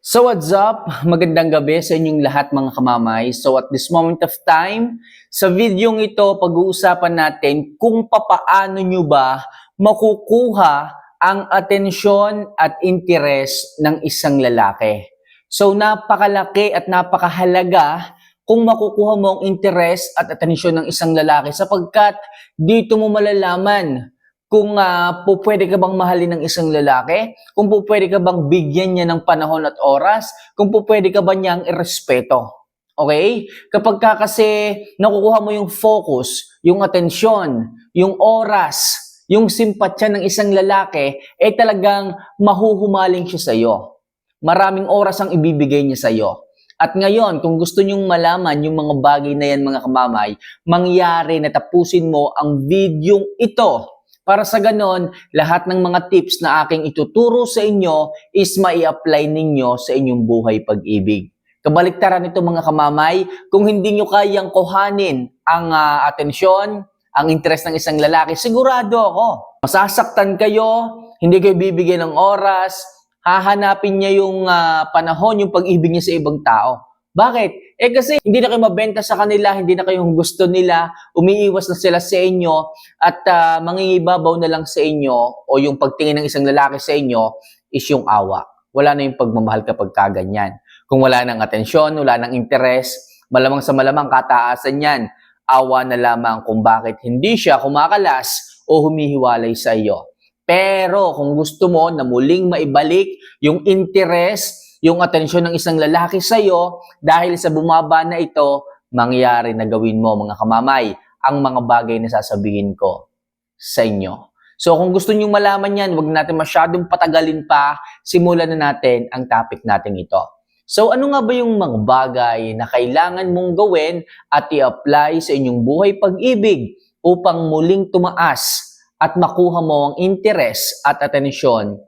So what's up? Magandang gabi sa inyong lahat mga kamamay. So at this moment of time, sa videong ito, pag-uusapan natin kung papaano nyo ba makukuha ang atensyon at interes ng isang lalaki. So napakalaki at napakahalaga kung makukuha mo ang interes at atensyon ng isang lalaki sapagkat dito mo malalaman kung uh, po pwede ka bang mahalin ng isang lalaki, kung po pwede ka bang bigyan niya ng panahon at oras, kung po pwede ka ba niyang irespeto. Okay? Kapag ka kasi nakukuha mo yung focus, yung atensyon, yung oras, yung simpatya ng isang lalaki, eh talagang mahuhumaling siya sa iyo. Maraming oras ang ibibigay niya sa iyo. At ngayon, kung gusto nyong malaman yung mga bagay na yan mga kamamay, mangyari na tapusin mo ang videong ito para sa ganon, lahat ng mga tips na aking ituturo sa inyo is mai-apply ninyo sa inyong buhay pag-ibig. Kabaliktaran nito mga kamamay, kung hindi nyo kayang kuhanin ang uh, atensyon, ang interes ng isang lalaki, sigurado ako. Masasaktan kayo, hindi kayo bibigyan ng oras, hahanapin niya yung uh, panahon, yung pag-ibig niya sa ibang tao. Bakit? Eh kasi hindi na kayo mabenta sa kanila, hindi na kayo gusto nila, umiiwas na sila sa inyo at uh, mangingibabaw na lang sa inyo o yung pagtingin ng isang lalaki sa inyo is yung awa. Wala na yung pagmamahal kapag kaganyan. Kung wala nang atensyon, wala nang interes, malamang sa malamang kataasan yan, awa na lamang kung bakit hindi siya kumakalas o humihiwalay sa iyo. Pero kung gusto mo na muling maibalik yung interes, yung atensyon ng isang lalaki sa iyo dahil sa bumaba na ito, mangyari na gawin mo mga kamamay ang mga bagay na sasabihin ko sa inyo. So kung gusto niyo malaman yan, wag natin masyadong patagalin pa, simulan na natin ang topic natin ito. So ano nga ba yung mga bagay na kailangan mong gawin at i-apply sa inyong buhay pag-ibig upang muling tumaas at makuha mo ang interes at atensyon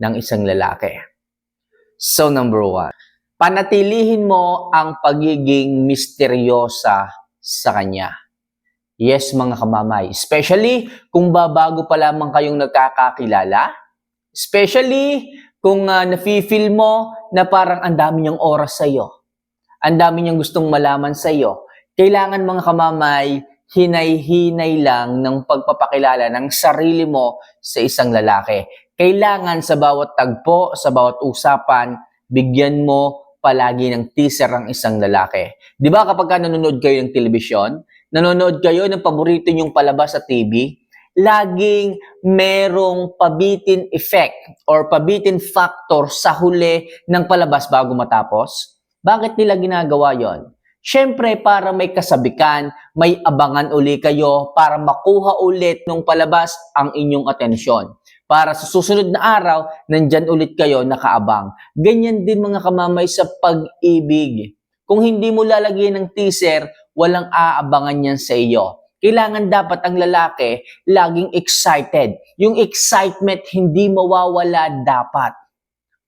ng isang lalaki? So number one, panatilihin mo ang pagiging misteryosa sa kanya. Yes, mga kamamay. Especially kung babago pa lamang kayong nagkakakilala. Especially kung uh, nafe-feel mo na parang ang dami niyang oras sa iyo. Ang dami niyang gustong malaman sa iyo. Kailangan mga kamamay, hinay-hinay lang ng pagpapakilala ng sarili mo sa isang lalaki kailangan sa bawat tagpo, sa bawat usapan, bigyan mo palagi ng teaser ang isang lalaki. Di ba kapag ka nanonood kayo ng telebisyon, nanonood kayo ng paborito nyong palabas sa TV, laging merong pabitin effect or pabitin factor sa huli ng palabas bago matapos. Bakit nila ginagawa yon? Siyempre, para may kasabikan, may abangan uli kayo para makuha ulit ng palabas ang inyong atensyon para sa susunod na araw, nandyan ulit kayo nakaabang. Ganyan din mga kamamay sa pag-ibig. Kung hindi mo lalagyan ng teaser, walang aabangan yan sa iyo. Kailangan dapat ang lalaki laging excited. Yung excitement hindi mawawala dapat.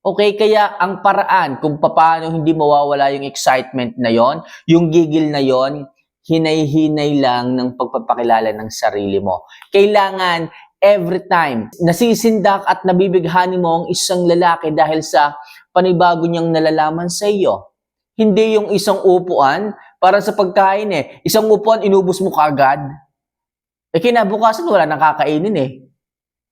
Okay, kaya ang paraan kung paano hindi mawawala yung excitement na yon, yung gigil na yon, hinay-hinay lang ng pagpapakilala ng sarili mo. Kailangan every time nasisindak at nabibighani mo ang isang lalaki dahil sa panibago niyang nalalaman sa iyo. Hindi yung isang upuan para sa pagkain eh. Isang upuan, inubos mo kagad. Eh kinabukasan wala nang kakainin eh.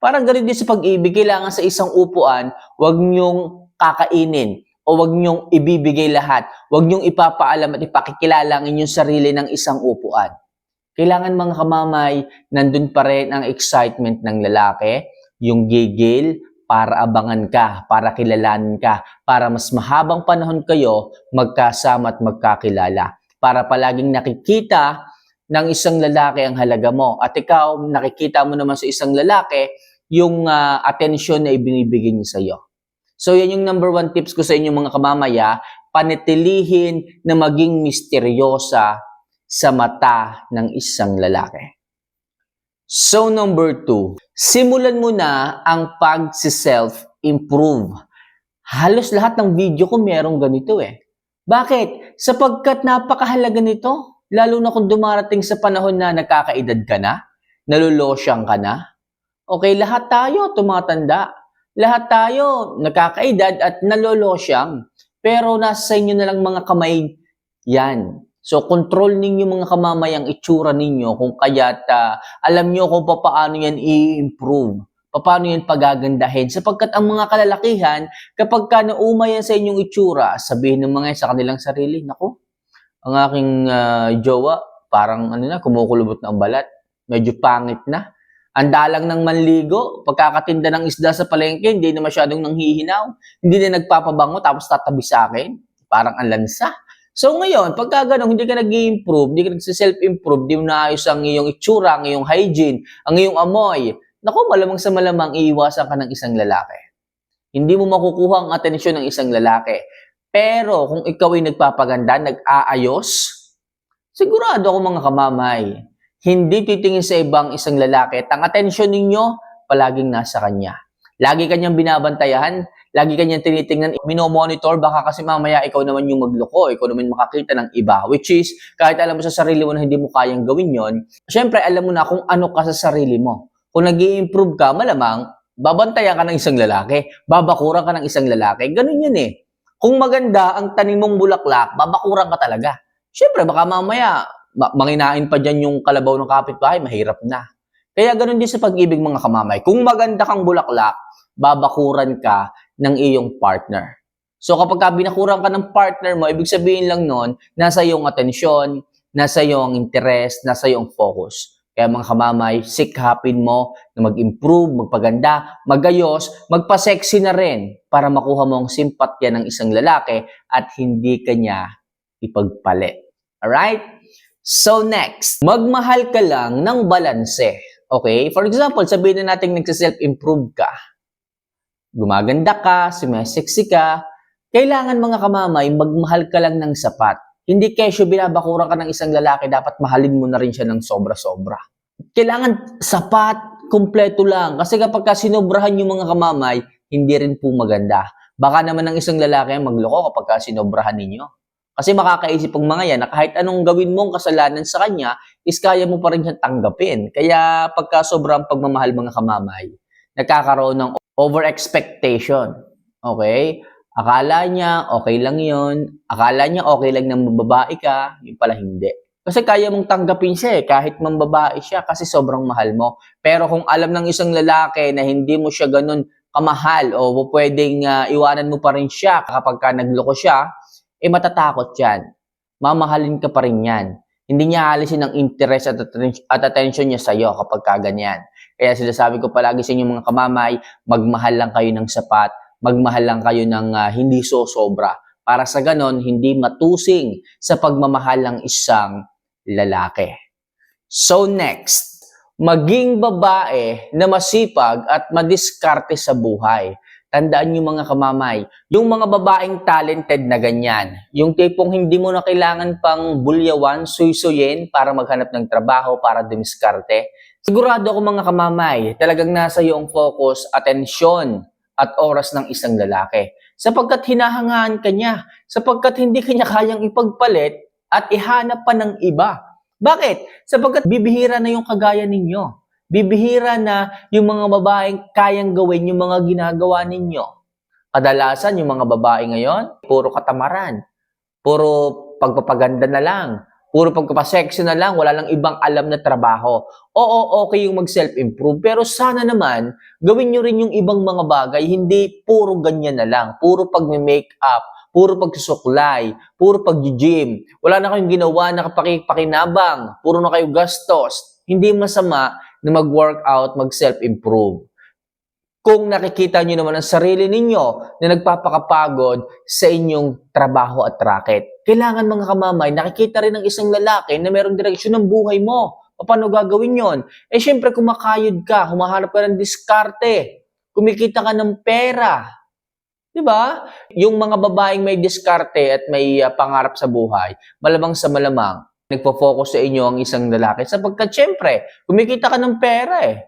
Parang ganun din sa pag-ibig, kailangan sa isang upuan, wag niyong kakainin o wag niyong ibibigay lahat. Wag niyong ipapaalam at ipakikilala ang inyong sarili ng isang upuan. Kailangan mga kamamay, nandun pa rin ang excitement ng lalaki, yung gigil, para abangan ka, para kilalanin ka, para mas mahabang panahon kayo magkasama at magkakilala. Para palaging nakikita ng isang lalaki ang halaga mo. At ikaw, nakikita mo naman sa isang lalaki yung uh, atensyon na ibinibigay niya sa iyo. So yan yung number one tips ko sa inyo mga kamamaya, panitilihin na maging misteryosa sa mata ng isang lalaki. So number two, simulan mo na ang pag-self-improve. Halos lahat ng video ko merong ganito eh. Bakit? Sapagkat napakahalaga nito. Lalo na kung dumarating sa panahon na nagkakaedad ka na, nalulosyang ka na. Okay, lahat tayo tumatanda. Lahat tayo nakakaedad at nalolosyang. Pero nasa sa inyo na lang mga kamay yan. So, control ninyo mga kamamay ang itsura ninyo kung kaya't ah, alam nyo kung paano yan i-improve. Paano yan pagagandahin. Sapagkat ang mga kalalakihan, kapag ka naumay yan sa inyong itsura, sabihin ng mga yan sa kanilang sarili, Nako, ang aking ah, jowa, parang ano na, kumukulubot na ang balat. Medyo pangit na. Ang dalang ng manligo, pagkakatinda ng isda sa palengke, hindi na masyadong nanghihinaw. Hindi na nagpapabango, tapos tatabi sa akin. Parang ang lansa. So ngayon, pagka ganun, hindi ka nag improve hindi ka nagsiself-improve, di mo naayos ang iyong itsura, ang iyong hygiene, ang iyong amoy, naku, malamang sa malamang iiwasan ka ng isang lalaki. Hindi mo makukuha ang atensyon ng isang lalaki. Pero kung ikaw ay nagpapaganda, nag-aayos, sigurado ako mga kamamay, hindi titingin sa ibang isang lalaki at ang atensyon ninyo, palaging nasa kanya. Lagi kanyang binabantayan, lagi kanyang tinitingnan, minomonitor, baka kasi mamaya ikaw naman yung magloko, ikaw naman makakita ng iba. Which is, kahit alam mo sa sarili mo na hindi mo kayang gawin yon, syempre alam mo na kung ano ka sa sarili mo. Kung nag improve ka, malamang, babantayan ka ng isang lalaki, babakuran ka ng isang lalaki. Ganun yun eh. Kung maganda ang tanim mong bulaklak, babakuran ka talaga. Syempre, baka mamaya, ma- manginain pa dyan yung kalabaw ng kapitbahay, mahirap na. Kaya ganun din sa pag-ibig mga kamamay. Kung maganda kang bulaklak, babakuran ka ng iyong partner. So kapag ka binakuran ka ng partner mo, ibig sabihin lang nun, nasa iyong atensyon, nasa iyong interest, nasa iyong focus. Kaya mga kamamay, sikapin mo na mag-improve, magpaganda, magayos, magpa-sexy na rin para makuha mo ang simpatya ng isang lalaki at hindi kanya ipagpalit. Alright? So next, magmahal ka lang ng balanse. Okay? For example, sabihin na natin nagsa-self-improve ka. Gumaganda ka, sumesexy ka. Kailangan mga kamamay, magmahal ka lang ng sapat. Hindi kesyo binabakuran ka ng isang lalaki, dapat mahalin mo na rin siya ng sobra-sobra. Kailangan sapat, kumpleto lang. Kasi kapag ka sinobrahan yung mga kamamay, hindi rin po maganda. Baka naman ng isang lalaki magloko kapag ka sinobrahan ninyo. Kasi makakaisip ang mga yan na kahit anong gawin mong kasalanan sa kanya, is kaya mo pa rin siyang tanggapin. Kaya pagka sobrang pagmamahal mga kamamay, nagkakaroon ng over expectation. Okay? Akala niya okay lang yon, akala niya okay lang na mababae ka, yung pala hindi. Kasi kaya mong tanggapin siya eh, kahit mambabae siya kasi sobrang mahal mo. Pero kung alam ng isang lalaki na hindi mo siya ganun kamahal o pwedeng ah, iwanan mo pa rin siya kapag ka nagloko siya, eh matatakot yan. Mamahalin ka pa rin yan. Hindi niya alisin ang interest at, atten- at attention niya sa'yo kapag ka ganyan. Kaya sinasabi ko palagi sa inyo mga kamamay, magmahal lang kayo ng sapat, magmahal lang kayo ng ah, hindi so-sobra. Para sa ganon, hindi matusing sa pagmamahal ng isang lalaki. So next, maging babae na masipag at madiskarte sa buhay. Tandaan niyo mga kamamay, yung mga babaeng talented na ganyan, yung tipong hindi mo na kailangan pang bulyawan, suysuyin para maghanap ng trabaho, para dumiskarte. Sigurado ako mga kamamay, talagang nasa iyo ang focus, atensyon, at oras ng isang lalaki. Sapagkat hinahangaan ka niya, sapagkat hindi kanya kayang ipagpalit at ihanap pa ng iba. Bakit? Sapagkat bibihira na yung kagaya ninyo. Bibihira na yung mga babaeng kayang gawin yung mga ginagawa ninyo. Kadalasan, yung mga babae ngayon, puro katamaran. Puro pagpapaganda na lang. Puro pagpapasexy na lang. Wala lang ibang alam na trabaho. Oo, okay yung mag-self-improve. Pero sana naman, gawin nyo rin yung ibang mga bagay. Hindi puro ganyan na lang. Puro pag-make-up. Puro pagsusuklay. Puro pag-gym. Wala na kayong ginawa na pakinabang. Puro na kayo gastos. Hindi masama na mag-workout, mag-self-improve kung nakikita nyo naman ang sarili ninyo na nagpapakapagod sa inyong trabaho at racket. Kailangan mga kamamay, nakikita rin ng isang lalaki na mayroong direksyon ng buhay mo. Paano gagawin yon? Eh syempre kumakayod ka, humahanap ka ng diskarte, kumikita ka ng pera. 'Di ba? Yung mga babaeng may diskarte at may uh, pangarap sa buhay, malamang sa malamang, nagpo-focus sa inyo ang isang lalaki sapagkat syempre, kumikita ka ng pera eh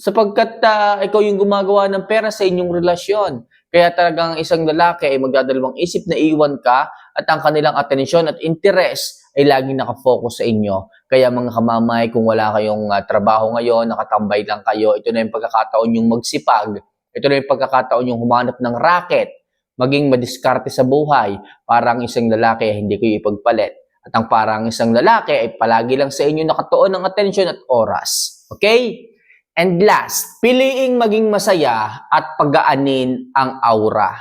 sapagkat uh, ikaw yung gumagawa ng pera sa inyong relasyon. Kaya talagang isang lalaki ay magdadalawang isip na iwan ka at ang kanilang atensyon at interest ay laging nakafocus sa inyo. Kaya mga kamamay, kung wala kayong uh, trabaho ngayon, nakatambay lang kayo, ito na yung pagkakataon yung magsipag ito na yung pagkakataon yung humanap ng racket, maging madiskarte sa buhay, parang isang lalaki hindi ko ipagpalit. At ang parang isang lalaki ay palagi lang sa inyo nakatuon ng atensyon at oras. Okay? And last, piliing maging masaya at pagaanin ang aura.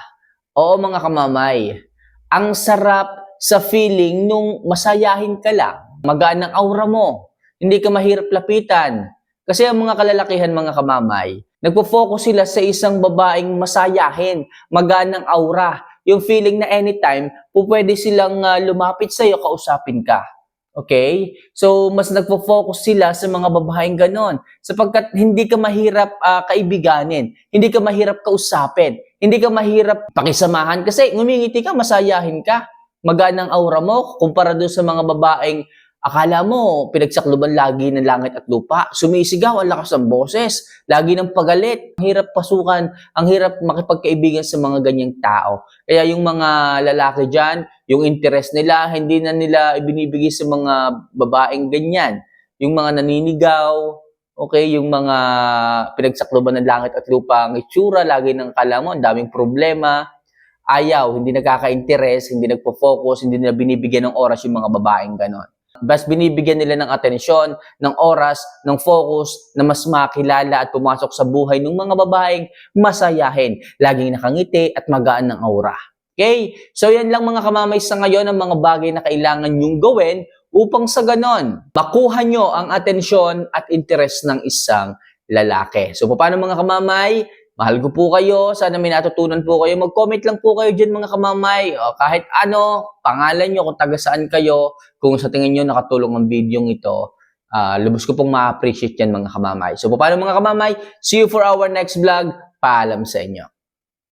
Oo mga kamamay, ang sarap sa feeling nung masayahin ka lang. Magaan ang aura mo. Hindi ka mahirap lapitan. Kasi ang mga kalalakihan, mga kamamay, nagpo-focus sila sa isang babaeng masayahin, magaan ang aura. Yung feeling na anytime, po pwede silang ah, lumapit sa'yo, kausapin ka. Okay? So, mas nagpo-focus sila sa mga babaeng ganon. Sapagkat hindi ka mahirap ah, kaibiganin, hindi ka mahirap kausapin, hindi ka mahirap pakisamahan kasi ngumingiti ka, masayahin ka. Magaan ang aura mo kumpara doon sa mga babaeng akala mo pinagsakluban lagi ng langit at lupa. Sumisigaw, ang lakas ng boses, lagi ng pagalit. Ang hirap pasukan, ang hirap makipagkaibigan sa mga ganyang tao. Kaya yung mga lalaki dyan, yung interest nila, hindi na nila ibinibigay sa mga babaeng ganyan. Yung mga naninigaw, okay, yung mga pinagsakluban ng langit at lupa, ang itsura, lagi ng kala mo, ang daming problema. Ayaw, hindi nagkaka-interest, hindi nagpo-focus, hindi nila binibigyan ng oras yung mga babaeng ganon. Bas binibigyan nila ng atensyon, ng oras, ng focus na mas makilala at pumasok sa buhay ng mga babaeng masayahin, laging nakangiti at magaan ng aura. Okay? So yan lang mga kamamay sa ngayon ang mga bagay na kailangan nyong gawin upang sa ganon, makuha nyo ang atensyon at interest ng isang lalaki. So paano mga kamamay? Mahal ko po kayo. Sana may natutunan po kayo. Mag-comment lang po kayo dyan mga kamamay. O, kahit ano, pangalan nyo, kung taga saan kayo, kung sa tingin nyo nakatulong ang video ito. ah lubos ko pong ma-appreciate yan mga kamamay. So paano mga kamamay? See you for our next vlog. Paalam sa inyo.